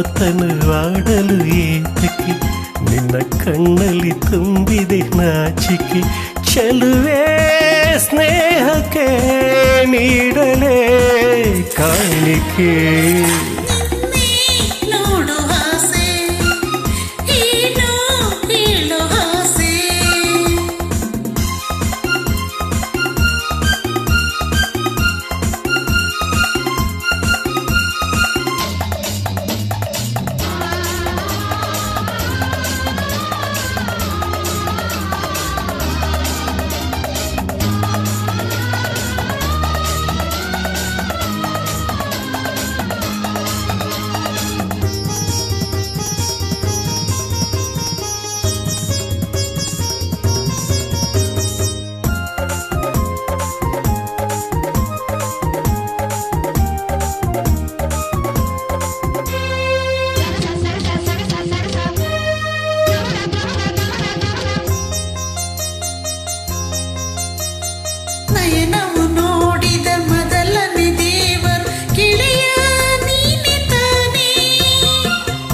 ಮಾತನು ಆಡಲು ಏತಕ್ಕೆ ನಿನ್ನ ಕಣ್ಣಲ್ಲಿ ತುಂಬಿದೆ ನಾಚಿಕೆ ಚೆಲುವೆ ಸ್ನೇಹಕ್ಕೆ ನೀಡಲೇ ಕಾಣಿಕೆ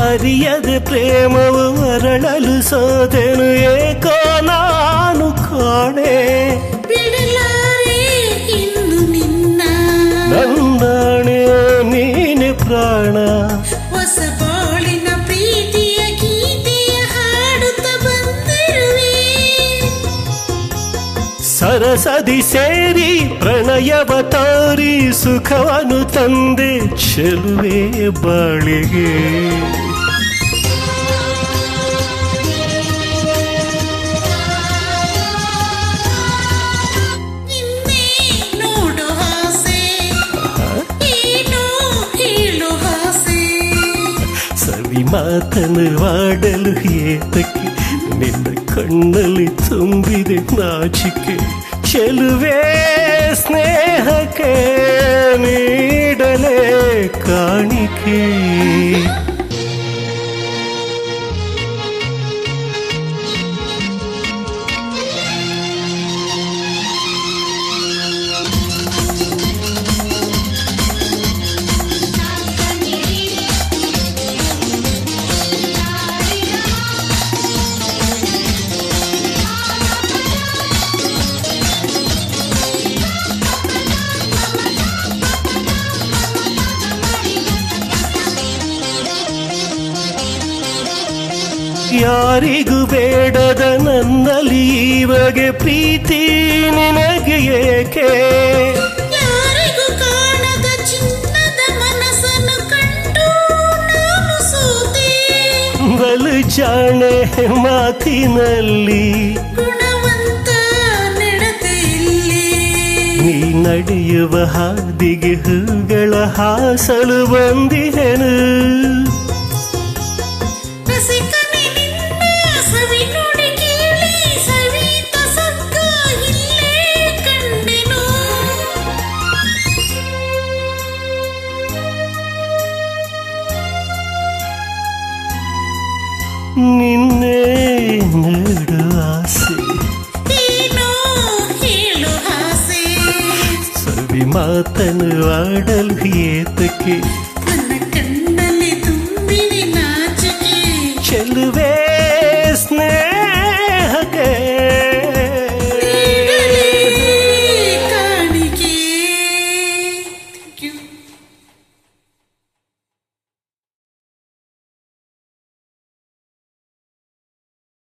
ಅರಿಯದ ಪ್ರೇಮವು ಅರಳಲು ಸೋದೆನು ಏಕೋ ನಾನು ಕಾಣೆ. ಇನ್ನು ನಿನ್ನ. ನೀನೆ ಪ್ರಾಣ. ಹೊಸ ಬಾಳಿನ ಪ್ರೀತಿಯ ಗೀತೆಯ ಹಾಡುತ್ತ ಬಂದಿರುವೆ. ಸರಸದಿ ಸೇರಿ ಪ್ರಣಯವ ತಾರಿ ಸುಖವನ್ನು ತಂದೆ ಚೆಲುವೆ ಬಾಳಿಗೆ. ಮಾತನು ಆಡಲು ಏತಕ್ಕೆ ನಿನ್ನ ಕಣ್ಣಲ್ಲಿ ತುಂಬಿದೆ ನಾಚಿಕೆ ಚೆಲುವೆ ಸ್ನೇಹಕ್ಕೆ ನೀಡಲೇ ಕಾಣಿಕೆ ಯಾರಿಗೂ ಬೇಡದ ನನ್ನಲ್ಲಿ ಇವಗೆ ಬಗೆ ಪ್ರೀತಿ ನಿನಗೆ ಏಕೆ? ಬಲು ಜಾಣೆ ಮಾತಿನಲ್ಲಿ ನೀ ನಡೆಯುವ ಹಾದಿಗೆ ಹೂಗಳ ಹಾಸಲು ಬಂದಿಹೆನು? ನಿನ್ನೆ ನಡು ಆಸೆ ಏನೋ ಹೇಳು ಆಸೆ ಸವಿ ಮಾತನು ಆಡಲು ಏತಕ್ಕೆ